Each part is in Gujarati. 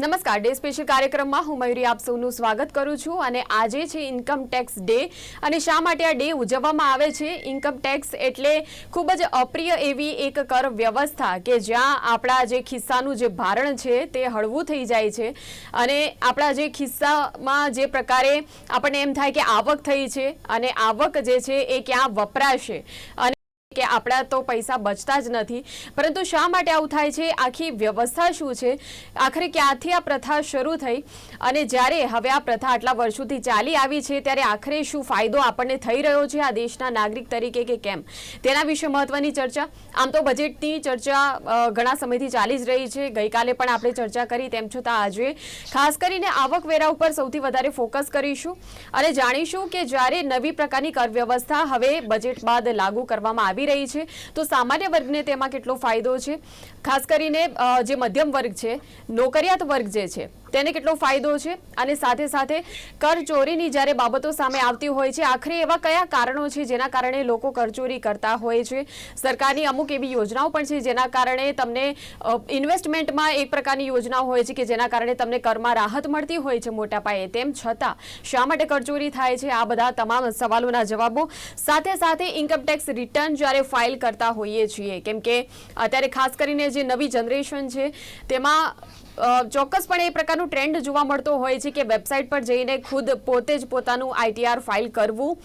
નમસ્કાર. ડે સ્પેશિયલ કાર્યક્રમમાં હું મયુરી આપ સૌનું સ્વાગત કરું છું અને આજે છે ઇન્કમ ટેક્સ ડે અને શા માટે આ ડે ઉજવવામાં આવે છે? ઇન્કમ ટેક્સ એટલે ખૂબ જ અપ્રિય એવી એક કર વ્યવસ્થા કે જ્યાં આપણા જે ખિસ્સાનું જે ભારણ છે તે હળવું થઈ જાય છે અને આપણા જે ખિસ્સામાં જે પ્રકારે આપણને એમ થાય કે આવક થઈ છે અને આવક જે છે એ ક્યાં વપરાશે અને કે આપણા તો પૈસા બચતા જ નથી, પરંતુ શા માટે આવું થાય છે? આખી વ્યવસ્થા શું છે? આખરે ક્યાંથી આ પ્રથા શરૂ થઈ? અને જ્યારે હવે આ પ્રથા આટલા વર્ષોથી ચાલી આવી છે, ત્યારે આખરે શું ફાયદો આપણને થઈ રહ્યો છે આ દેશના નાગરિક તરીકે કે કેમ? તેના વિશે મહત્વની ચર્ચા. આમ તો બજેટની ચર્ચા ઘણા સમયથી ચાલી જ રહી છે. ગઈકાલે પણ આપણે ચર્ચા કરી, તેમ છતાં આજે ખાસ કરીને આવકવેરા ઉપર સૌથી વધારે ફોકસ કરીશું. અને જાણીશું કે જ્યારે નવી પ્રકારની કર વ્યવસ્થા હવે બજેટ બાદ લાગુ કરવામાં આવી રહી છે. તો સામાન્ય વર્ગને તેમાં કેટલો ફાયદો છે? ખાસ કરીને જે મધ્યમ વર્ગ છે, નોકરિયાત વર્ગ જે છે તેને કેટલો ફાયદો છે? અને સાથે સાથે કરચોરીની જ્યારે બાબતો સામે આવતી હોય છે, આખરે એવા કયા કારણો છે જેના કારણે લોકો કરચોરી કરતા હોય છે? સરકારની અમુક એવી યોજનાઓ પણ છે જેના કારણે તમને ઇન્વેસ્ટમેન્ટમાં એક પ્રકારની યોજનાઓ હોય છે કે જેના કારણે તમને કરમાં રાહત મળતી હોય છે મોટા પાયે. તેમ છતાં, શા માટે કરચોરી થાય છે? આ બધા તમામ સવાલોના જવાબો સાથે સાથે ઇન્કમટેક્સ રિટર્ન જ્યારે ફાઇલ કરતા હોઈએ છીએ. કેમ કે અત્યારે ખાસ કરીને જે નવી જનરેશન છે, તેમાં ચોક્કસપણે એ પ્રકારનું ટ્રેન્ડ જોવા મળતો હોય છે કે વેબસાઇટ પર જઈને ખુદ પોતે જ પોતાનું આઈટીઆર ફાઇલ કરવું.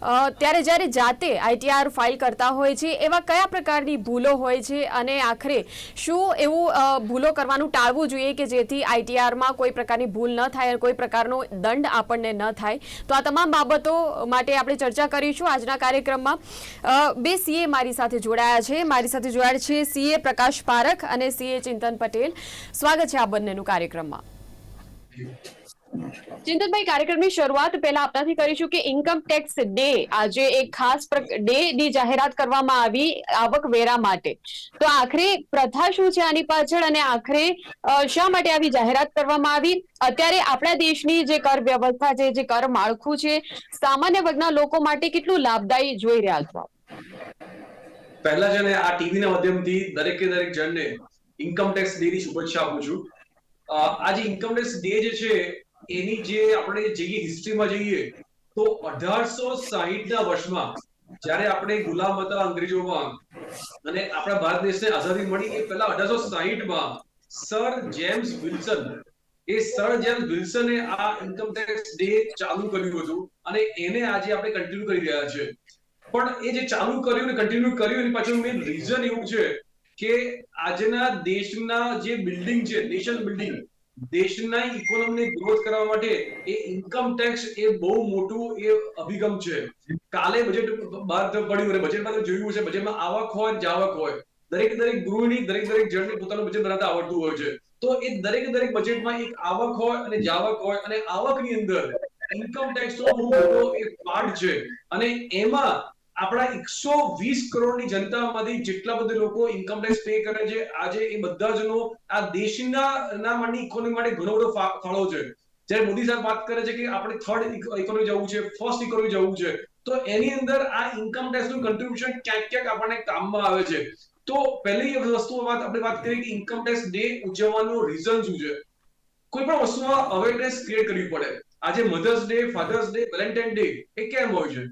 ત્યારે જ્યારે જાતે આઈટીઆર ફાઇલ કરતા હોય છે, એવા કયા પ્રકારની ભૂલો હોય છે અને આખરે શું એવું ભૂલો કરવાનું ટાળવું જોઈએ કે જેથી આઈટીઆરમાં કોઈ પ્રકારની ભૂલ ન થાય અને કોઈ પ્રકારનો દંડ આપણને ન થાય? તો આ તમામ બાબતો માટે આપણે ચર્ચા કરીશું આજના કાર્યક્રમમાં. બે સીએ મારી સાથે જોડાયા છે. મારી સાથે જોડાયા છે સીએ પ્રકાશ પારખ અને સીએ ચિંતન પટેલ. સ્વાગત છે આ બંનેનું કાર્યક્રમમાં. ચિંતનભાઈ કાર્યક્રમની શરૂઆત પહેલા આપનાથી કરીશું કે ઇન્કમ ટેક્સ ડે આજે એક ખાસ ડે ની જાહેરાત કરવામાં આવી આવક વેરા માટે. તો આખરે પ્રથા શું છે આની પાછળ અને આખરે શા માટે આવી જાહેરાત કરવામાં આવી? અત્યારે આપણા દેશની જે કર વ્યવસ્થા છે, જે કર માળખું છે, સામાન્ય વર્ગના લોકો માટે કેટલું લાભદાયી જોઈ રહ્યા છો પહેલા છે ને, આ ટીવી ના માધ્યમથી દરેકે દરેક જણને ઇન્કમ ટેક્સ ડે ની શુભેચ્છા આપું છું. આજે ઇન્કમ ટેક્સ ડે જે છે એની જે આપણે જઈએ હિસ્ટ્રીમાં જઈએ, તો અઢારસો સાહીઠ ના વર્ષમાં જ્યારે આપણે ગુલામ હતા અંગ્રેજોમાં અને આપણા ભારત દેશને આઝાદી મળી, એ પહેલા અઢારસો સાહીઠમાં સર જેમ્સ વિલ્સન, એ સર જેમ્સ વિલ્સને આ ઇન્કમ ટેક્સ ડે ચાલુ કર્યું હતું અને એને આજે આપણે કન્ટિન્યુ કરી રહ્યા છે. પણ એ જે ચાલુ કર્યું ને કન્ટિન્યુ કર્યું, એની પાછળ મેઇન રીઝન એવું છે કે આજના દેશના જે બિલ્ડિંગ છે નેશન બિલ્ડિંગ દેશના ઇકોનોમી ગ્રોથ કરવા માટે એ ઇન્કમ ટેક્સ એ બહુ મોટું એ અભિગમ છે. કાલે બજેટ બહાર પડ્યું અને બજેટમાં જોયું છે બજેટમાં આવક હોય જાવક હોય. દરેક દરેક ગૃહિણી દરેક દરેક જણને પોતાનું બજેટ બનાવતા આવડતું હોય છે. તો એ દરેક દરેક બજેટમાં એક આવક હોય અને જાવક હોય અને આવકની અંદર ઇન્કમ ટેક્સ નો બહુ મોટો એક પાર્ટ છે. અને એમાં આપણા એકસો વીસ કરોડની જનતામાંથી જેટલા બધા લોકો ઇન્કમ ટેક્સ પે કરે છે, આજે એ બધા જનો આ દેશના ના માટેની ઇકોનોમી માટે ઘણો બધો ફાળો છે. જ્યારે મોદી સાહેબ વાત કરે છે કે આપણે થર્ડ ઇકોનોમી જવું છે ફર્સ્ટ ઇકોનોમી જવું છે, તો એની અંદર આ ઇન્કમ ટેક્સનું કન્ટ્રીબ્યુશન ક્યાંક ક્યાંક આપણને કામમાં આવે છે. તો પહેલી વસ્તુ વાત, આપણે વાત કરીએ કે ઇન્કમ ટેક્સ ડે ઉજવવાનું રીઝન શું છે? કોઈ પણ વસ્તુમાં અવેરનેસ ક્રિએટ કરવી પડે. આજે mother's day father's day Valentine day એ કેમ હોય છે?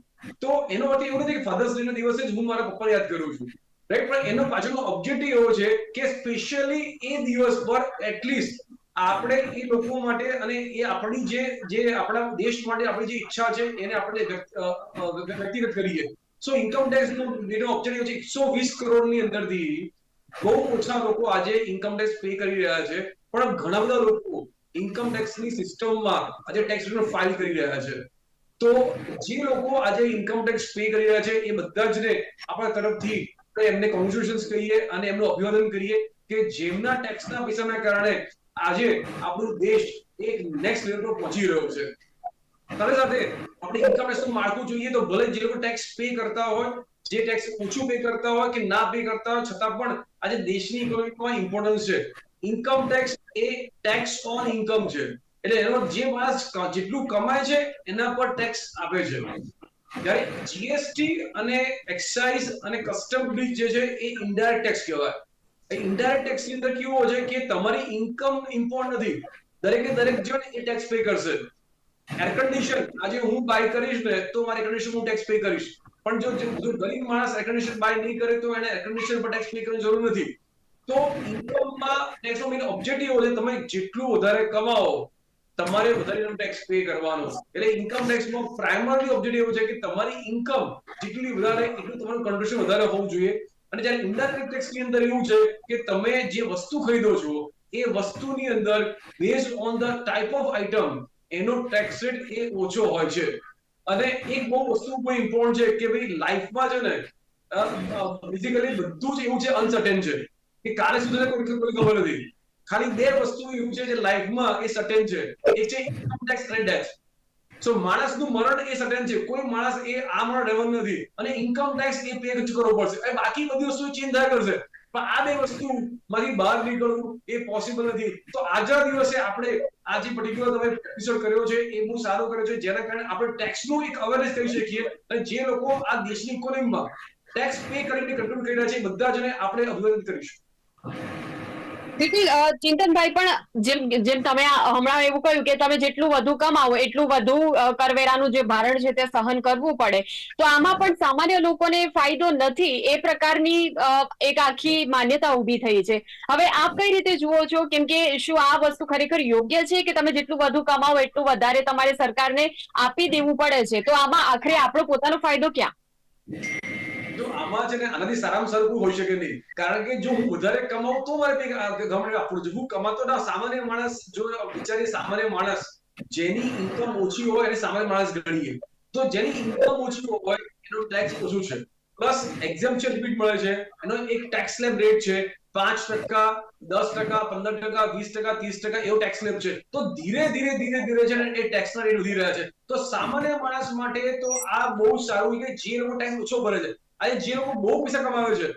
તો એનો અર્થ એવો નથી કે ફાધર્સ ડે ના દિવસે જ હું મારા પપ્પાને યાદ કરું છું. રાઈટ પણ એનો પાછળનો ઓબ્જેક્ટિવ એવો છે કે સ્પેશિયલી એ દિવસ પર એટલીસ્ટ આપણે એ લોકો માટે અને એ આપણી જે જે આપણા દેશ માટે આપણી જે ઈચ્છા છે એને આપણે વ્યક્તિગત કરીએ. સો ઇન્કમ ટેક્સનું, એનો ઓબ્જેક્ટિવ છે એકસો વીસ કરોડની અંદરથી બહુ ઓછા લોકો આજે ઇન્કમ ટેક્સ પે કરી રહ્યા છે. પણ ઘણા બધા લોકો ઇન્કમ ટેક્સની સિસ્ટમમાં આજે ટેક્સ રિટર્ન ફાઇલ કરી રહ્યા છે. તો જે લોકો આજે ઇન્કમ ટેક્સ પે કરી રહ્યા છે, એ બધા જ ને આપણા તરફથી એમને કોંગ્રેચ્યુલેશન્સ કહીએ અને એમનું અભિવાદન કરીએ કે જેમના ટેક્સના પૈસાના કારણે આજે આપણો દેશ એક નેક્સ્ટ લેવલ પર પહોંચી રહ્યો છે. સાથે સાથે આપણે ઇન્કમ ટેક્સ માળખું જોઈએ તો ભલે જે લોકો ટેક્સ પે કરતા હોય, જે ટેક્સ ઓછું પે કરતા હોય કે ના પે કરતા હોય, છતાં પણ આજે દેશની ઇકોનોમીમાં ઇમ્પોર્ટન્સ છે. ઇન્કમ ટેક્સ એ ટેક્સ ઓન ઇન્કમ છે. એટલે એનો જે માણસ જેટલું કમાય છે, એના પર ટેક્સ આપે છે. જ્યારે જીએસટી અને એક્સાઇઝ અને કસ્ટમ ડ્યુટી જે છે, એ ઇન્ડાયરેક્ટ ટેક્સ કહેવાય. ઇન્ડાયરેક્ટ ટેક્સની અંદર કેવું હોય છે કે તમારી ઇન્કમ ઇમ્પોર્ટ નથી. દરેકે દરેક જણ એ ટેક્સ પે કરશે. એર કન્ડિશન આજે હું બાય કરીશ ને, તો મારે કન્ડિશન હું ટેક્સ પે કરીશ. પણ જો જો જો ગરીબ માણસ એર કન્ડિશન બાય નહીં કરે, તો એને એર કન્ડિશન પર ટેક્સ પે કરવાની જરૂર નથી. તો ઇન્કમમાં ટેક્સનો મેઇન ઓબ્જેક્ટિવ હોય છે, તમે જેટલું વધારે કમાઓ તમારે વધારે ટેક્સ પે કરવાનો. એટલે ઇન્કમ ટેક્સનો પ્રાઇમરી ઓબ્જેક્ટિવ એવું છે કે તમારી ઇન્કમ જેટલી વધારે, એટલું તમારું કન્ટ્રીબ્યુશન વધારે હોવું જોઈએ. અને જ્યારે ઇન્ડાયરેક્ટ ટેક્સની અંદર એવું છે કે તમે જે વસ્તુ ખરીદો છો, એ વસ્તુની અંદર based on the type of item એનો ટેક્સ રેટ એ ઓછો હોય છે. અને એક બહુ વસ્તુ બહુ ઇમ્પોર્ટન્ટ છે કે ભાઈ લાઈફમાં છે ને બેઝિકલી બધું જ એવું છે અનસર્ટેન છે. કે કાલે સુધી કોઈ ખબર નથી. ખાલી બે વસ્તુ એવું છે જે લાઈફમાં એ સટેન છે. એક છે ઇન્કમટેક્સ અને ડેથ સો માણસનું મરણ એ સટેન છે. કોઈ માણસ એ આ મરણ રહેવાનું નથી. અને ઇન્કમ ટેક્સ એ પે કરવો પડશે. બાકી બધી વસ્તુ ચેન્જ થયા કરશે. પણ આ બે વસ્તુ માંથી બહાર નીકળવું એ પોસિબલ નથી. તો આજના દિવસે આપણે આ જે પર્ટિક્યુલર તમે એપિસોડ કર્યો છે, એ બહુ સારો કર્યો છે. જેના કારણે આપણે ટેક્સનું એક અવેરનેસ કરી શકીએ. અને જે લોકો આ દેશની ઇકોનોમીમાં ટેક્સ પે કરીને કંટ્રોલ કરી રહ્યા છે બધા જને આપણે અભિનંદન કરીશું. બિલકુલ ચિંતનભાઈ પણ જેમ જેમ તમે હમણાં એવું કહ્યું કે તમે જેટલું વધુ કમાવો, એટલું વધુ કરવેરાનું જે ભારણ છે તે સહન કરવું પડે. તો આમાં પણ સામાન્ય લોકોને ફાયદો નથી, એ પ્રકારની એક આખી માન્યતા ઊભી થઈ છે. હવે આપ કઈ રીતે જુઓ છો? કેમ કે શું આ વસ્તુ ખરેખર યોગ્ય છે કે તમે જેટલું વધુ કમાવો, એટલું વધારે તમારે સરકારને આપી દેવું પડે છે? તો આમાં આખરે આપણો પોતાનો ફાયદો ક્યાં? જો આમાં છે ને આનાથી સારામાં સારું હોઈ શકે નહીં. કારણ કે જો હું વધારે કમાઉં તો મારે ગમે આ ગવર્મેન્ટ આપવું છે. હું કમાતો ના, સામાન્ય માણસ, જો બિચારી સામાન્ય માણસ, જેની ઇન્કમ ઓછી હોય, એને સામાન્ય માણસ ગણીએ. તો જેની ઇન્કમ ઓછી હોય, એનો ટેક્સ ઓછું છે. પ્લસ એક્ઝામ્પશન લિમિટ મળે છે. એનો એક ટેક્સ સ્લેબ રેટ છે. પાંચ ટકા, દસ ટકા, પંદર ટકા, વીસ ટકા, ત્રીસ ટકા એવો ટેક્સ સ્લેબ છે. તો ધીરે ધીરે ધીરે ધીરે છે ને એ ટેક્સના રેટ વધી રહ્યા છે. તો સામાન્ય માણસ માટે તો આ બહુ સારું કે જે લોકો ટેક્સ ઓછો ભરે છે. આજે જે લોકો બહુ પૈસા કમાવે છે,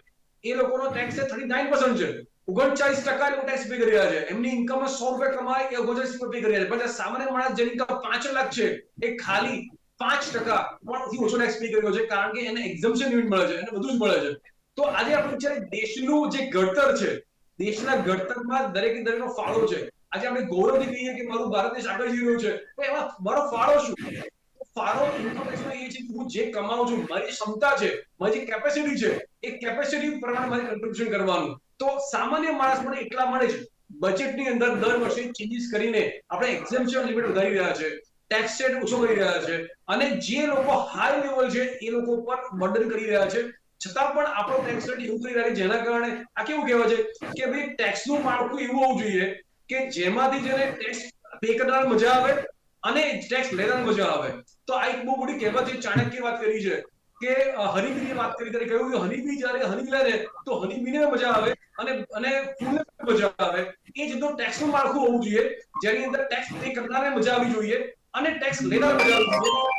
એ લોકોનો ટેક્સ થર્ટી નાઇન છે. ઓગણચાલીસ ટકા લોકો ટેક્સ પે કરી રહ્યા છે. એમની ઇન્કમ સો રૂપિયા કમાય, એ ઓગણચાલીસ રૂપિયા પે કરી રહ્યા છે. પણ સામાન્ય માણસ જેની ઇન્કમ પાંચ લાખ છે, એ ખાલી પાંચ ટકા પણ ઓછો ટેક્સ પે કર્યો છે, કારણ કે એને એક્ઝમ્પશન યુનિટ મળે છે, એને બધું જ મળે છે. તો આજે આપણે જયારે દેશનું જે ઘડતર છે, દેશના ઘડતરમાં દરેક દરેકનો ફાળો છે. આજે આપણે ગૌરવથી કહીએ કે મારું ભારત દેશ આગળ જઈ રહ્યું છે. તો એમાં મારો ફાળો શું? ફાળો ઇન્ફોર્મેશન એ છે કે હું જે કમાઉં છું, મારી ક્ષમતા છે, મારી કેપેસિટી છે, એ કેપેસિટી પ્રમાણે મારે કન્ટ્રીબ્યુશન કરવાનું. તો સામાન્ય માણસ મને એટલા મળે છે બજેટની અંદર દર વર્ષે ચેન્જીસ કરીને આપણે એક્ઝેમ્પશન લિમિટ વધારી રહ્યા છે ટેક્સ રેટ ઓછો કરી રહ્યા છે અને જે લોકો હાઈ લેવલ છે એ લોકો પર બર્ડન કરી રહ્યા છે. છતાં પણ આપણો ટેક્સ રેટ એવું કરી રહ્યા છે જેના કારણે આ કેવું કહેવાય છે કે ભાઈ ટેક્સનું માળખું એવું હોવું જોઈએ કે જેમાંથી જેને ટેક્સ પે કરનાર મજા આવે અને ટેક્સ લેવાની મજા આવે તો આ એક બહુ મોટી કહેવત છે, ચાણક્ય વાત કરી છે કે હનીબીની વાત કરી ત્યારે કહ્યું કે હનીબી જ્યારે હની લે તો હનીબીને મજા આવે અને અને ફૂલને મજા આવે. એ જ ટેક્સનું માળખું હોવું જોઈએ. જેની અંદર ટેક્સ પે કરનારને મજા આવવી જોઈએ અને ટેક્સ લેનાર મજા આવવી જોઈએ.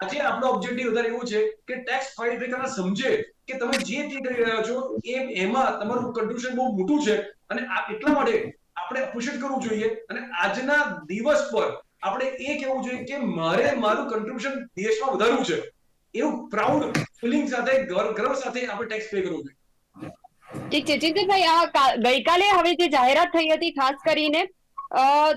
આજે આપણો ઓબ્જેક્ટિવ વધારે એવું છે કે ટેક્સ ફાઇલ પે કરનાર સમજે કે તમે જે તે કરી રહ્યા છો એ એમાં તમારું કન્ટ્રીબ્યુશન બહુ મોટું છે અને આ એટલા માટે આપણે એપ્રિશિએટ કરવું જોઈએ અને આજના દિવસ પર આપણે એ કહેવું જોઈએ કે મારે મારું કન્ટ્રીબ્યુશન દેશમાં વધારવું છે. એવું પ્રાઉડ ફિલિંગ સાથે ગર્વ સાથે આપણે ટેક્સ પે કરવું જોઈએ. ઠીક છે. ચિંતનભાઈ આ ગઈકાલે હવે જે જાહેરાત થઈ હતી, ખાસ કરીને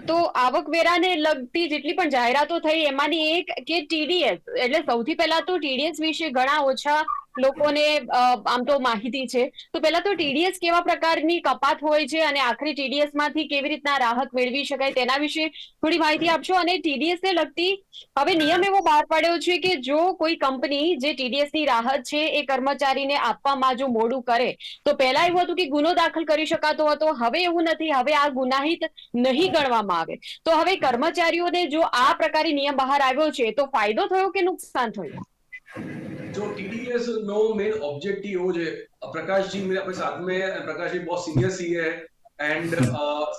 તો આવકવેરાને લગતી જેટલી પણ જાહેરાતો થઈ, એમાંની એક કે ટીડીએસ એટલે સૌથી પહેલા તો ટીડીએસ વિશે ઘણા ઓછા લોકોને આમ તો માહિતી છે. તો પહેલા તો ટીડીએસ કેવા પ્રકારની કપાત હોય છે અને આખરી ટીડીએસમાંથી કેવી રીતના રાહત મેળવી શકાય તેના વિશે થોડી માહિતી આપશો? અને ટીડીએસ ને લગતી હવે નિયમ એવો બહાર પાડ્યો છે કે જો કોઈ કંપની જે ટીડીએસની રાહત છે એ કર્મચારીને આપવામાં જો મોડું કરે, તો પહેલા એવું હતું કે ગુનો દાખલ કરી શકાતો હતો, હવે એવું નથી. હવે આ ગુનાહિત નહીં ગણવામાં આવે. તો હવે કર્મચારીઓને જો આ પ્રકારે નિયમ બહાર આવ્યો છે, તો ફાયદો થયો કે નુકસાન થયું? जो टीडीएस नो मेन ऑब्जेक्टिव हो जे प्रकाश जी मेरे अपने साथ में हैं प्रकाश जी बहुत सीनियर सी है एंड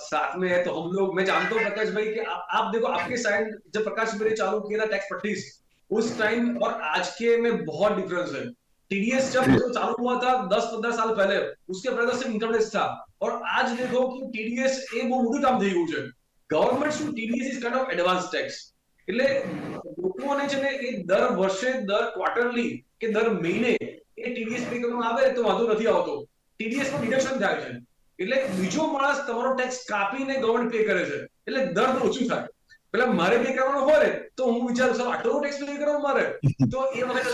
साथ में है तो हम लोग मैं जानता हूँ प्रकाश भाई कि आप, आप देखो आपके साइड जब प्रकाश मेरे चालू किया था टैक्स प्रैक्टिस उस टाइम और आज के में बहुत डिफरेंस है टीडीएस जब जो चालू हुआ था दस पंद्रह साल पहले उसके पहले तो सिर्फ इनकम टैक्स था और आज देखो कि टीडीएस એ બહુ મોટું કામ થઈ ગયું છે ગવર્મેન્ટ શું TDS is kind of advance tax એટલે લોકોને છે ને એ દર વર્ષે, દર ક્વાર્ટરલી કે દર મહિને એ ટીડીએસ પે આવે તો વાંધો નથી આવતો. ટીડીએસમાં ડિડક્શન થાય છે. એટલે બીજો માણસ તમારો ટેક્સ કાપીને ગવર્મેન્ટ પે કરે છે. એટલે દર ઓછું થાય. પેલા મારે પે કરવાનો હોય તો હું વિચારું છું આટલો ટેક્સ પે કરવાનો મારે? તો એ વખતે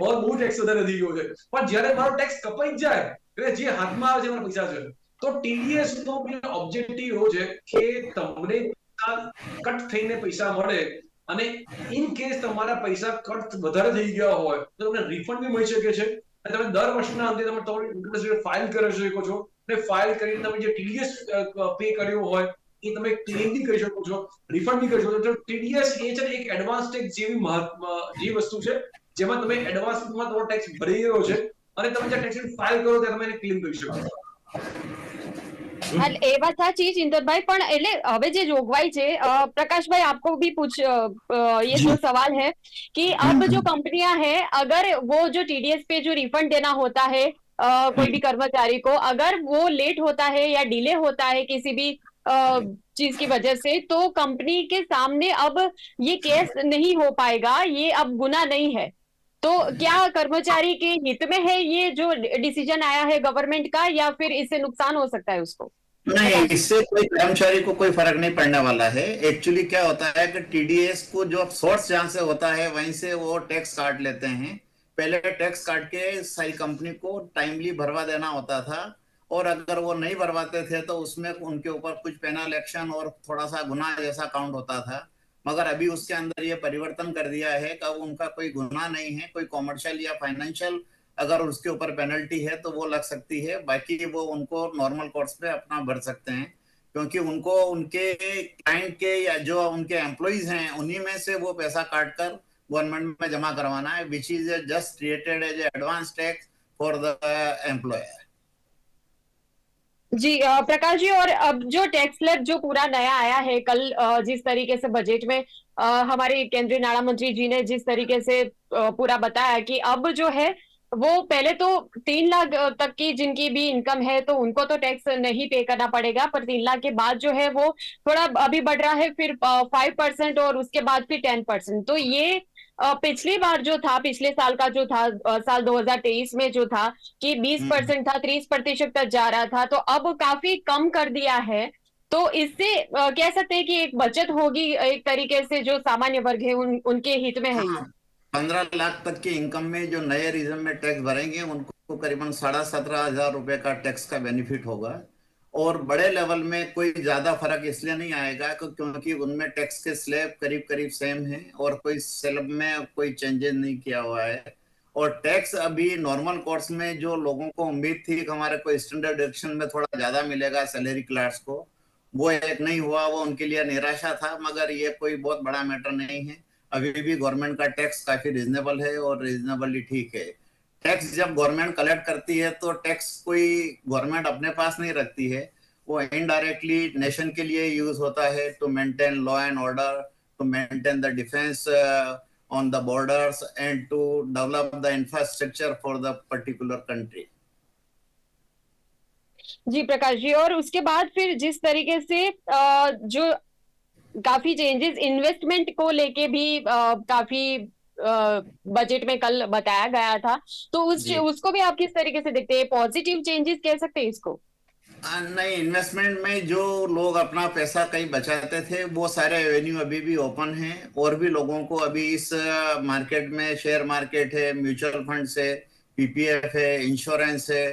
બહુ બહુ ટેક્સ વધારે થઈ ગયો છે. પણ જ્યારે મારો ટેક્સ કપાઈ જાય, એટલે જે હાથમાં આવે છે મારા પૈસા છે. તો ટીડીએસ નો ઓબ્જેક્ટિવ એવો છે કે તમને કટ થઈને પૈસા મળે અને ઇન કેસ તમારા પૈસા કટ વધારે થઈ ગયા હોય, તો તમને રિફંડ બી મળી શકે છે. અને તમે દર વર્ષના અંતે તમે તમારી ઇન્ટરેસ્ટ ફાઇલ કરી શકો છો. અને ફાઇલ કરીને તમે જે ટીડીએસ પે કર્યો હોય, એ તમે ક્લેમ બી કરી શકો છો રિફંડ બી કરી શકો છો. ટીડીએસ એ છે એક એડવાન્સ ટેક્સ જેવી જે વસ્તુ છે, જેમાં તમે એડવાન્સમાં તમારો ટેક્સ ભરી ગયો છે અને તમે જે ટેક્સ ફાઇલ કરો ત્યારે તમે એને ક્લેમ કરી શકો છો. એ વાત સાચી ચિંતનભાઈ પણ એટલે હવે જે જોગવાઈ છે प्रकाशભાઈ આપકો ભી ये जो सवाल है कि अब जो कंपनियाँ हैं अगर वो जो टी डी एस पे जो रिफंड देना होता है कोई भी कर्मचारी को अगर वो लेट होता है या डिले होता है किसी भी चीज़ की वजह से तो कंपनी के सामने अब ये केस नहीं हो पाएगा ये अब गुना नहीं है तो क्या कर्मचारी के हित में है ये जो डिसीज़न आया है गवर्नमेंट का या फिर इससे नुकसान हो सकता है उसको नहीं इससे कोई कर्मचारी को कोई फ़र्क नहीं पड़ने वाला है। एक्चुअली क्या होता है कि टीडीएस को जो सोर्स जहाँ से होता है वहीं से वो टैक्स काट लेते हैं। पहले टैक्स काट के सारी कंपनी को टाइमली भरवा देना होता था और अगर वो नहीं भरवाते थे तो उसमें उनके ऊपर कुछ पेनल एक्शन और थोड़ा सा गुना जैसा काउंट होता था। मगर अभी उसके अंदर ये परिवर्तन कर दिया है कि अब उनका कोई गुना नहीं है कोई कॉमर्शियल या फाइनेंशियल अगर उसके ऊपर पेनल्टी है तो वो लग सकती है। बाकी वो उनको नॉर्मल कोर्स पे अपना भर सकते हैं। क्योंकि उनको उनके क्लाइंट के या जो उनके एम्प्लॉइज हैं, उन्हीं में से वो पैसा काट कर गवर्नमेंट में जमा करवाना है which is just created as advance tax for the employer जी प्रकाश जी, और अब जो टैक्स स्लैब जो पूरा नया आया है कल जिस तरीके से बजट में हमारे केंद्रीय नाणा मंत्री जी ने जिस तरीके से पूरा बताया कि अब जो है वो पहले तो तीन लाख तक की जिनकी भी इनकम है तो उनको तो टैक्स नहीं पे करना पड़ेगा पर तीन लाख के बाद जो है वो थोड़ा अभी बढ़ रहा है फिर फाइव परसेंट और उसके बाद फिर टेन परसेंट तो ये पिछली बार जो था पिछले साल का जो था साल 2023 में जो था कि 20 हम्म। परसेंट था 30 प्रतिशत तक जा रहा था तो अब काफ़ी कम कर दिया है। तो इससे कह सकते हैं कि एक बचत होगी एक तरीके से जो सामान्य वर्ग है उन, उनके हित में है ये। पंद्रह लाख तक की इनकम में जो नए रीजन में टैक्स भरेंगे, उनको करीबन साढ़ा सत्रह हज़ार रुपए का टैक्स का बेनिफिट होगा। और बड़े लेवल में कोई ज़्यादा फ़र्क इसलिए नहीं आएगा क्योंकि उनमें टैक्स के स्लैब करीब करीब सेम है और कोई स्लैब में कोई चेंजेस नहीं किया हुआ है। और टैक्स अभी नॉर्मल कोर्स में जो लोगों को उम्मीद थी कि हमारे को स्टैंडर्ड डिडक्शन में थोड़ा ज़्यादा मिलेगा सैलरी क्लास को, वो एक नहीं हुआ, वो उनके लिए निराशा था, मगर ये कोई बहुत बड़ा मैटर नहीं है। अभी भी गवर्नमेंट का टैक्स काफ़ी रिजनेबल है और रिजनेबली ठीक है। टैक्स जब गवर्नमेंट कलेक्ट करती है तो टैक्स कोई गवर्नमेंट अपने पास नहीं रखती है। वो इनडायरेक्टली नेशन के लिए यूज़ होता है to maintain law and order to maintain the defence on the borders and to develop the infrastructure for the particular country जी प्रकाश जी, और उसके बाद फिर जिस तरीके से जो काफ़ी चेंजेस इन्वेस्टमेंट को लेके भी अ, काफ़ी बजट में कल बताया गया था। तो उस उसको भी आप किस तरीके से देखते हैं? पॉजिटिव चेंजेस कह सकते हैं इसको? आ, नहीं इन्वेस्टमेंट में जो लोग अपना पैसा कहीं बचाते थे वो सारे एवेन्यू अभी भी ओपन हैं और भी लोगों को अभी इस मार्केट में शेयर मार्केट है म्यूचुअल फंड है पीपीएफ है इंश्योरेंस है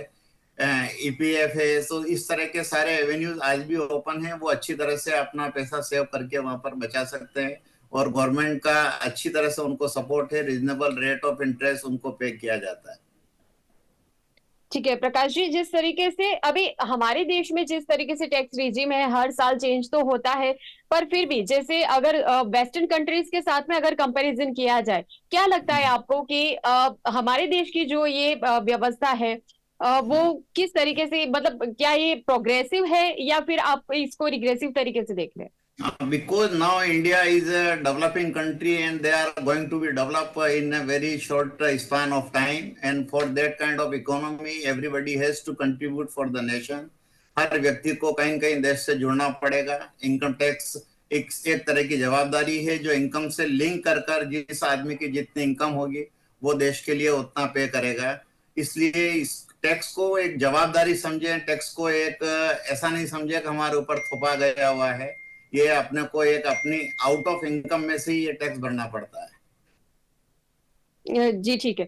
ईपीएफ है तो इस तरह के सारे एवेन्यूज आज भी ओपन है। वो अच्छी तरह से अपना पैसा सेव करके वहाँ पर बचा सकते हैं और गवर्नमेंट का अच्छी तरह से उनको सपोर्ट है। रिजनेबल रेट ऑफ़ इंटरेस्ट उनको पे किया जाता है। ठीक है प्रकाश जी जिस तरीके से अभी हमारे देश में जिस तरीके से टैक्स रिजीम है हर साल चेंज तो होता है पर फिर भी जैसे अगर वेस्टर्न कंट्रीज़ के साथ में अगर कंपैरिजन किया जाए क्या लगता है आपको कि हमारे देश की जो ये व्यवस्था है वो किस तरीके से मतलब क्या ये प्रोग्रेसिव है या फिर आप इसको रिग्रेसिव तरीके से देख रहे हैं? Because now India is a developing country and they are going to be develop in a very short span of time and for that kind of economy everybody has to contribute for the nation हर व्यक्ति को कहीं कहीं देश से जुड़ना पड़ेगा। इनकम टैक्स एक एक तरह की जवाबदारी है जो इनकम से लिंक कर कर जिस आदमी की जितनी इनकम होगी, वो देश के लिए उतना पे करेगा। इसलिए टैक्स को एक जवाबदारी समझे टैक्स को एक अ, ऐसा नहीं समझे कि हमारे ऊपर थोपा गया हुआ है ये अपने को एक अपनी आउट ऑफ इनकम में से ही ये टैक्स भरना पड़ता है અ, જી, ઠીક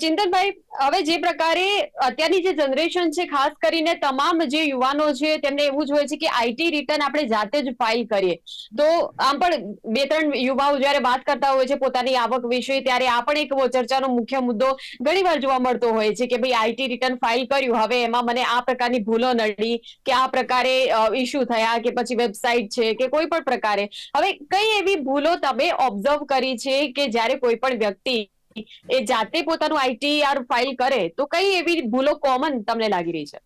ચિંતનભાઈ, હવે જે પ્રકારે અત્યારની જે જનરેશન છે, ખાસ કરીને તમામ જે યુવાનો છે, તેમને એવું જ હોય છે કે આઈટી રિટર્ન આપણે જાતે જ ફાઇલ કરીએ. તો આમ પણ બે, ત્રણ યુવાઓ જ્યારે વાત કરતા હોય છે પોતાની આવક વિશે, ત્યારે આ પણ એક ચર્ચાનો મુખ્ય મુદ્દો ઘણીવાર જોવા મળતો હોય છે કે ભાઈ આઈટી રિટર્ન ફાઇલ કર્યું. હવે એમાં મને આ પ્રકારની ભૂલો નડી કે આ પ્રકારે ઇસ્યુ થયા કે પછી વેબસાઇટ છે કે કોઈ પણ પ્રકારે. હવે કઈ એવી ભૂલો તમે ઓબ્ઝર્વ કરી છે કે જ્યારે કોઈ પણ વ્યક્તિ એ જાતે પોતાનું આઈટીઆર ફાઇલ કરે તો કઈ એવી ભૂલો કોમન તમને લાગી રહી છે?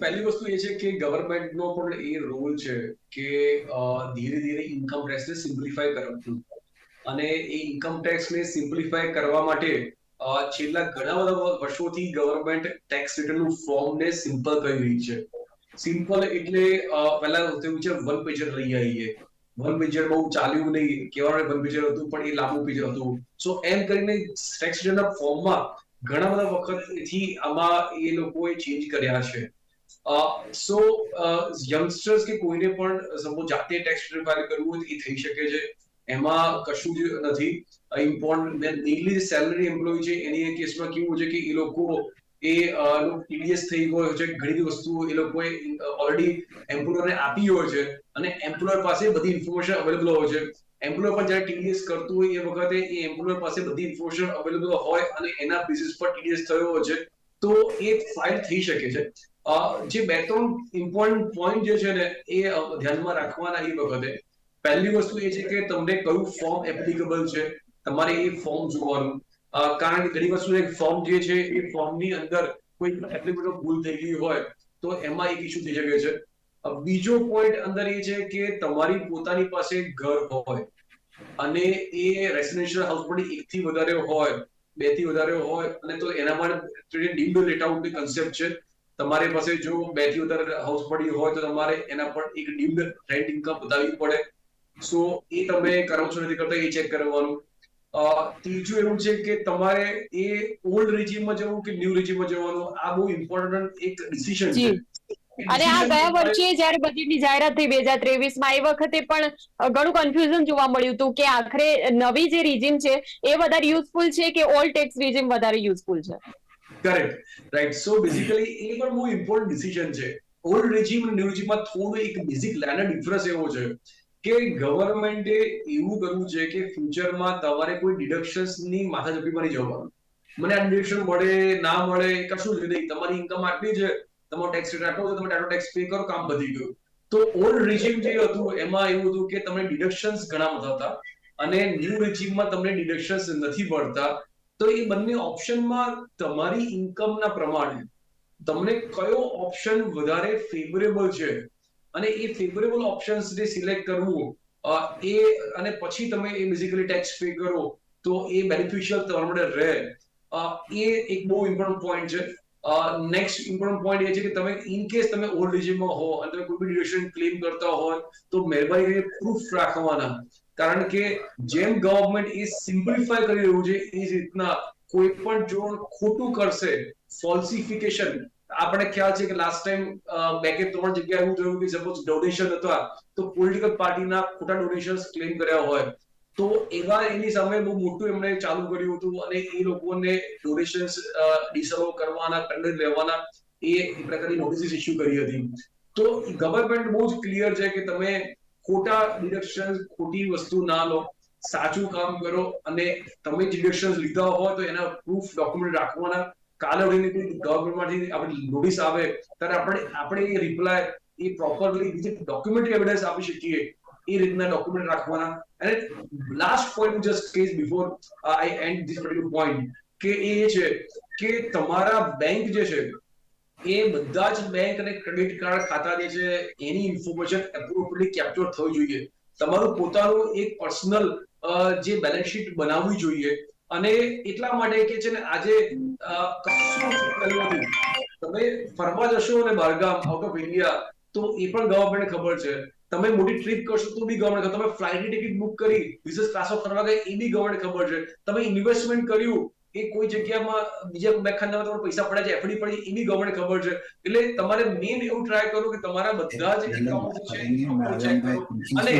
પહેલી વસ્તુ એ છે કે ગવર્મેન્ટનો પણ એ રોલ છે કે ધીરે ધીરે ઇન્કમ ટેક્સને સિમ્પ્લિફાય કરવાનું. અને એ ઇન્કમ ટેક્સને સિમ્પ્લિફાય કરવા માટે છેલ્લા ઘણા બધા વર્ષોથી ગવર્મેન્ટ ટેક્સ રિટર્નનું ફોર્મને સિમ્પલ કરી રહી છે. સિમ્પલ એટલે પહેલા તેવું છે વન પેજર લઈ આવીએ. વન પેજર બહુ ચાલ્યું નહીં કેવા વન પેજર હતું, પણ એ લાંબુ પેજર હતું. સો એમ કરીને ટેક્સ રિટર્નના ફોર્મમાં ઘણા બધા વખતથી આમાં એ લોકોએ ચેન્જ કર્યા છે. સો યંગસ્ટર્સ કે કોઈને પણ સપોઝ જાતે ટેક્સ ફાઇલ કરવું એ થઈ શકે છે. એમાં કશું જ નથી. ઇમ્પોર્ટન્ટ મેનલી સેલરી એમ્પ્લોય છે, એની કેસમાં કેવું છે કે એ લોકો એ ટીડીએસ થઈ ગયો છે, ઘણી બધી વસ્તુઓ એ લોકોએ ઓલરેડી એમ્પ્લોયરને આપી હોય છે અને એમ્પ્લોયર પાસે બધી ઇન્ફોર્મેશન અવેલેબલ હોય છે. એમ્પ્લોયર પણ જ્યારે ટીડીએસ કરતું હોય એ વખતે એ એમ્પ્લોયર પાસે બધી ઇન્ફોર્મેશન અવેલેબલ હોય અને એના બેસિસ પર ટીડીએસ થયો હોય છે. તો એ ફાઇલ થઈ શકે છે. જે બે ત્રણ ઇમ્પોર્ટન્ટ પોઈન્ટ જે છે ને એ ધ્યાનમાં રાખવાના એ વખતે પહેલી વસ્તુ એ છે કે તમને કયું ફોર્મ એપ્લિકેબલ છે. તમારે એ ફોર્મ જોવાનું. કારણ કે ઘણી વસ્તુ એક ફોર્મ જે છે, એ ફોર્મની અંદર કોઈ એપ્લિકેબલ ભૂલ થઈ ગઈ હોય, તો એમાં એક ઇસ્યુ થઈ શકે છે. બીજો પોઈન્ટ અંદર એ છે કે તમારી પોતાની પાસે ઘર હોય અને એ રેસિડેન્શિયલ હાઉસ પણ એક થી વધારે હોય બેથી વધારે હોય, અને તો એના માટે ડીમ્ડ લેટ આઉટ કન્સેપ્ટ છે, તમારી પાસે જો બેથી વધારે હાઉસ પડી હોય તો તમારે એના પર એક ડીમ્ડ રેન્ટ ઇન્કમ બતાવવી પડે. સો એ તમે કરો છો નથી કરતા, એ ચેક કરવાનું. ત્રીજું એવું છે કે તમારે એ ઓલ્ડ રિજીમમાં જવું કે ન્યૂ રિજીમમાં જવાનું આ બહુ ઇમ્પોર્ટન્ટ એક ડિસિઝન છે. અને આ ગયા વર્ષે જ્યારે બજેટની જાહેરાત થઈ બે હજાર ત્રેવીસમાં એ વખતે પણ ઘણું કન્ફ્યુઝન જોવા મળ્યું હતું કે આખરે નવી જે રીજીમ છે એ વધારે યુઝફુલ છે કે ઓલ્ડ ટેક્સ રીજીમ વધારે યુઝફુલ છે? કરેક્ટ રાઈટ સો બેઝિકલી એ પણ બહુ ઇમ્પોર્ટન્ટ ડિસિઝન છે. ઓલ્ડ રેજીમ અને ન્યૂ રેજીમમાં થોડું એક બેઝિક લાઇનર ડિફરન્સ એવો છે. કે ગવર્મેન્ટે એવું કરવું છે કે ફ્યુચરમાં તમારે કોઈ ડિડક્શન્સની માથા માથાજપીમાં જવાનું મને આ ડિડક્શન મળે, ના મળે, કશું જ નહીં તમારી ઇન્કમ આટલી છે, તમારો ટેક્સ રેટ આટલો છે, તમે ટાટો ટેક્સ પે કરો, કામ બધી ગયું. તો ઓલ્ડ રેજીમ જે હતું, એમાં એવું હતું કે તમને ડિડક્શન્સ ઘણા બધા હતા અને ન્યૂ રેજીમમાં તમને ડિડક્શન્સ નથી મળતા. તો એ બંને ઓપ્શનમાં તમારી ઇન્કમના પ્રમાણે તમને કયો ઓપ્શન વધારે ફેવરેબલ છે? અને એ ફેવરેબલ ઓપ્શન્સ જે સિલેક્ટ કરવું એ અને પછી તમે એ બેઝિકલી ટેક્સ પે કરો, તો એ બેનિફિશિયલ તમારા માટે રહે. એ એક બહુ ઇમ્પોર્ટન્ટ પોઈન્ટ છે. નેક્સ્ટ ઇમ્પોર્ટન્ટ પોઈન્ટ એ છે કે તમે ઇન કેસ તમે ઓલ્ડ રિજીમમાં હો, અને તમે કોઈ બી ડ્યુરેશન ક્લેમ કરતા હોય, તો મહેરબાની કરીને પ્રૂફ રાખવાના. કારણ કે જેમ ગવર્મેન્ટ એ સિમ્પ્લિફાય કરી રહ્યું છે, એ રીતના કોઈ પણ જો ખોટું કરશે ફોલ્સિફિકેશન આપણે ખ્યાલ છે કે લાસ્ટ ટાઈમ બે કે ત્રણ જગ્યાએ એવું થયું કે સપોઝ ડોનેશન હતા, તો પોલિટિકલ પાર્ટીના ખોટા ડોનેશન્સ ક્લેમ કર્યા હોય. તો એવા એની સામે બહુ મોટું એમણે ચાલુ કર્યું હતું અને એ લોકોને ડોનેશન્સ ડિસર્વ કરવાના પેન્ડલ લેવાના, એ પ્રકારની નોટિસ ઇસ્યુ કરી હતી. તો ગવર્મેન્ટ બહુ જ ક્લિયર છે કે તમે ખોટા ડિડક્શન ખોટી વસ્તુ ના લો, સાચું કામ કરો અને તમે ડિડક્શન લીધા હોય તો એના પ્રૂફ ડોક્યુમેન્ટ રાખવાના કાલે ઉડીને ગવર્મેન્ટમાંથી આપણે નોટિસ આવે, ત્યારે આપણે આપણે એ રિપ્લાય એ પ્રોપરલી વિથ ડોક્યુમેન્ટરી એવિડન્સ આપી શકીએ, એ રીતના ડોક્યુમેન્ટ રાખવાના. અને last point just case before I and this particular point કે એ છે કે તમારા બેંક જે છે, એ બધા જ બેંક અને ક્રેડિટ કાર્ડ ખાતા જે છે, એની ઇન્ફોર્મેશન એપ્રોપ્રિયલી કેપ્ચર થવી જોઈએ. તમારું પોતાનું એક પર્સનલ જે બેલેન્સ શીટ બનાવવી જોઈએ. અને એટલા માટે કે છે ને આજે તમે ફરવા જશો અને બહારગામ આઉટ ઓફ ઇન્ડિયા તો એ પણ ગવર્મેન્ટ ખબર છે. તમે મોટી ટ્રીપ કરશો તો બી ગવર્મેન્ટ તમે ફ્લાઇટની ટિકિટ બુક કરી બિઝનેસ ક્લાસમાં ફરવા ગયા, એ બી ગવર્મેન્ટ ખબર છે. તમે ઇન્વેસ્ટમેન્ટ કર્યું એ કોઈ જગ્યામાં બીજા ખાતામાં તમારા પૈસા પડ્યા છે એફડી પડી એ બી ગવર્મેન્ટ ખબર છે. એટલે તમારે મેઇન એવું ટ્રાય કરો કે તમારા બધા જ એકાઉન્ટ છે અને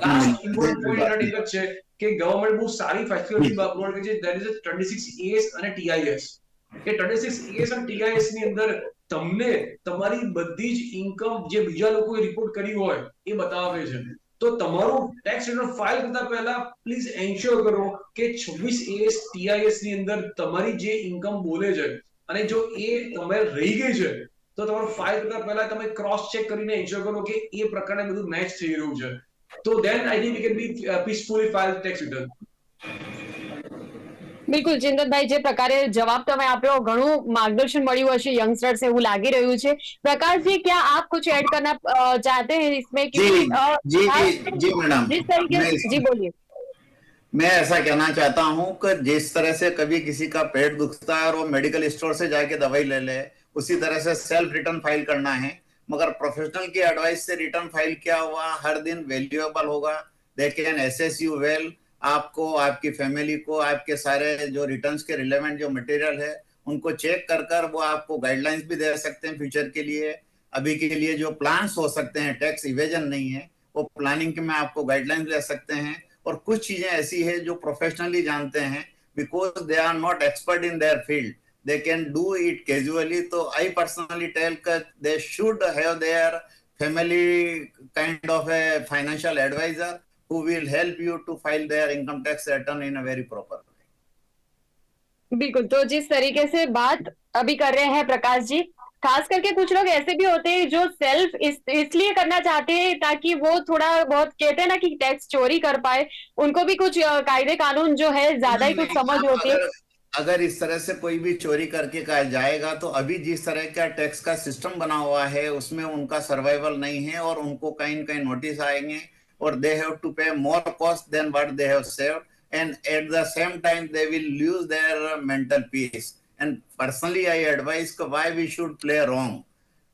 લાસ્ટ ઇમ્પોર્ટન્ટ એના છે કે ગવર્મેન્ટ બહુ સારી ફેસિલિટી પ્રોવાઈડ કરે છે. ધેટ ઇઝ 26 એએસ અને ટીઆઈએસ કે 26 એએસ અને ટીઆઈએસની અંદર તમને તમારી બધી જ ઇન્કમ જે બીજા લોકોએ રિપોર્ટ કરી હોય એ બતાવે છે. તો તમારું ટેક્સ રિટર્ન ફાઇલ કરતા પહેલા પ્લીઝ એન્શ્યોર કરો કે 26 એએસ ટીઆઈએસની અંદર તમારી જે ઇન્કમ બોલે છે અને જો એ તમે રહી ગઈ છે, તો તમારું ફાઇલ કરતા પહેલા તમે ક્રોસ ચેક કરીને એન્શ્યોર કરો કે એ પ્રકારે બધું મેચ થઈ રહ્યું છે. તો then I think we can be peacefully file tax return બિલકુલ ચિંતનભાઈ જે પ્રકારે જવાબ તમે આપ્યો ઘણું માર્ગદર્શન મળ્યું હશે યંગસ્ટર્સ એવું લાગી રહ્યું છે. પ્રકાશજી क्या आप कुछ ऐड करना चाहते हैं इसमें क्योंकि जी जी जी मैडम जिस तरीके से जी बोलिए मैं ऐसा कहना चाहता हूँ कि जिस तरह से कभी किसी का पेट दुखता है और वो मेडिकल स्टोर से जाके दवाई ले ले उसी तरह से सेल्फ रिटर्न फ़ाइल करना है मगर प्रोफेशनल की एडवाइस से रिटर्न फ़ाइल किया हुआ हर दिन वैल्यूएबल होगा they can assess you well आपको, आपकी फैमिली को, आपके सारे जो रिटर्न्स के रिलेवेंट जो मटेरियल है, उनको चेक कर कर वो आपको गाइडलाइंस भी दे सकते हैं फ्यूचर के लिए। अभी के लिए जो प्लान्स हो सकते हैं टैक्स इवेजन नहीं है, वो प्लानिंग के में आपको गाइडलाइंस ले सकते हैं। और कुछ चीज़ें ऐसी है जो प्रोफेशनली जानते हैं because they are not expert in their field they can do it casually. so i personally tell that they should have family kind of a financial advisor who will help you to file their income tax return in a very proper way. बिल्कुल तो जिस तरीके से बात अभी कर रहे हैं प्रकाश जी खास करके कुछ लोग ऐसे भी होते हैं जो सेल्फ इस, इसलिए करना चाहते हैं ताकि वो थोड़ा बहुत कहते हैं ना कि टैक्स चोरी कर पाए उनको भी कुछ कायदे कानून जो है ज़्यादा ही कुछ समझ होती है। अगर, इस तरह से कोई भी चोरी करके कहा जाएगा तो अभी जिस तरह का टैक्स का सिस्टम बना हुआ है उसमें उनका सर्वाइवल नहीं है और उनको कहीं न कहीं नोटिस आएँगे और they have to pay more cost then what they have saved and at the same time they will lose their uh, mental peace and personally i advise कि why we should play wrong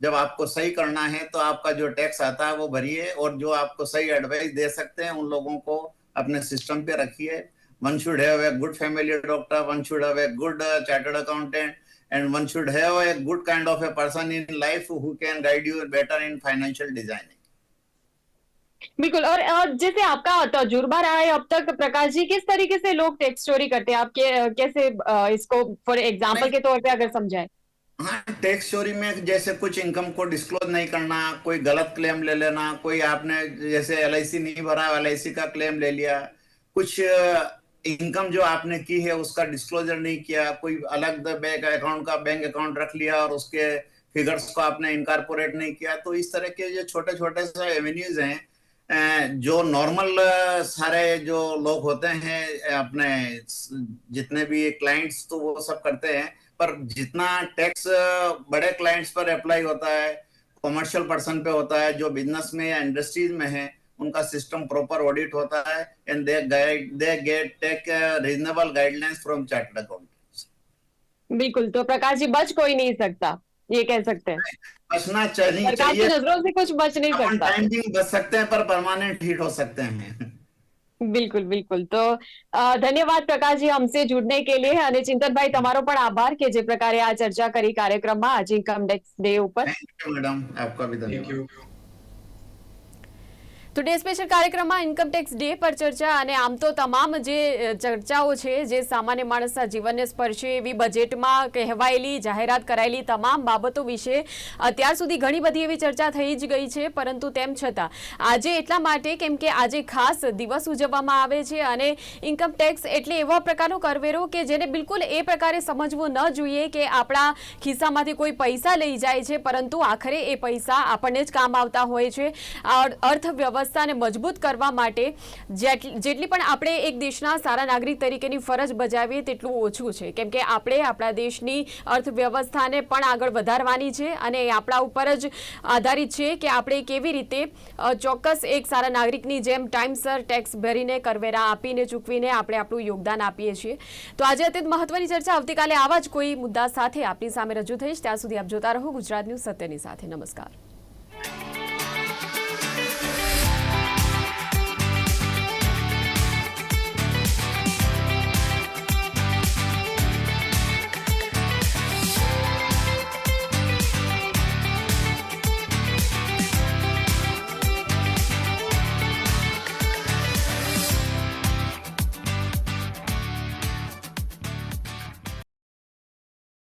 जब आपको सही करना है तो आपका जो टैक्स आता है वो भरिए और जो आपको सही एडवाइस दे सकते हैं उन लोगों को अपने सिस्टम पे रखिए one should have a good family doctor one should have a good uh, chartered accountant and one should have a good kind of a person in life who can guide you better in financial designing बिल्कुल और, और जैसे आपका तजुर्बा रहा है अब तक प्रकाश जी किस तरीके से लोग टैक्स चोरी करते हैं? आप के, कैसे इसको फॉर एग्ज़ाम्पल के तौर पे अगर समझाएँ। हाँ टैक्स चोरी में जैसे कुछ इनकम को डिस्क्लोज नहीं करना कोई गलत क्लेम ले लेना कोई आपने जैसे एलआईसी नहीं भरा एल का क्लेम ले लिया कुछ इनकम जो आपने की है उसका डिस्क्लोजर नहीं किया कोई अलग बैंक अकाउंट का बैंक अकाउंट रख लिया और उसके फिगर्स को आपने इनकारपोरेट नहीं किया तो इस तरह के जो छोटे छोटे से एवेन्यूज हैं जो नॉर्मल सारे जो लोग होते हैं अपने जितने भी क्लाइंट्स तो वो सब करते हैं पर जितना टैक्स बड़े क्लाइंट्स पर अप्लाई होता है कॉमर्शियल पर्सन पे होता है जो बिज़नेस में या इंडस्ट्रीज़ में है उनका सिस्टम प्रॉपर ऑडिट होता है and they guide they get take reasonable guidelines from chartered accountants बिल्कुल तो प्रकाश जी बच कोई नहीं सकता ये कह सकते हैं। बचना चाहिए सरकार की चाहिए नजरों से कुछ बच नहीं ऑन सकता टाइम भी बच सकते हैं पर परमानेंट हिट हो सकते हैं બિલકુલ બિલકુલ તો અ, ધન્યવાદ પ્રકાશજી અમસે જોડને કે लिए અને ચિંતનભાઈ તમારો પણ આભાર કે જે પ્રકારે આ ચર્ચા કરી કાર્યક્રમમાં આજે ઇન્કમ ટેક્સ ડે ઉપર थैंक यू मैडम आपका भी થેન્ક ટુડે સ્પેશિયલ કાર્યક્રમમાં ઇન્કમટેક્સ ડે પર ચર્ચા અને આમ તો તમામ જે ચર્ચાઓ છે, જે સામાન્ય માણસના જીવનને સ્પર્શે એવી બજેટમાં કહેવાયેલી, જાહેરાત કરાયેલી તમામ બાબતો વિશે અત્યાર સુધી ઘણી બધી એવી ચર્ચા થઈ જ ગઈ છે, પરંતુ તેમ છતાં આજે એટલા માટે કેમ કે આજે ખાસ દિવસ ઉજવવામાં આવે છે અને ઇન્કમટેક્સ એટલે એવા પ્રકારનો કરવેરો કે જેને બિલકુલ એ પ્રકારે સમજવું ન જોઈએ કે આપણા ખિસ્સામાંથી કોઈ પૈસા લઈ જાય છે, પરંતુ આખરે એ પૈસા આપણને જ કામ આવતા હોય છે. અર્થવ્યવસ્થા અર્થવ્યવસ્થાને મજબૂત કરવા માટે જેટલી પણ આપણે એક દેશના સારા નાગરિક તરીકેની ફરજ બજાવીએ તેટલું ઓછું છે. કેમ કે આપણે આપણા દેશની અર્થવ્યવસ્થાને પણ આગળ વધારવાની છે અને આપણા ઉપર જ આધારિત છે કે આપણે કેવી રીતે ચોક્કસ એક સારા નાગરિકની જેમ ટાઈમસર ટેક્સ ભરીને કરવેરા આપીને ચૂકવીને આપણે આપણું યોગદાન આપીએ છીએ. તો આજે અત્યંત મહત્વની ચર્ચા. આવતીકાલે આવા જ કોઈ મુદ્દા સાથે આપની સામે રજૂ થઈશ. ત્યાં સુધી આપ જોતા રહો ગુજરાત ન્યૂઝ સત્યની સાથે. નમસ્કાર.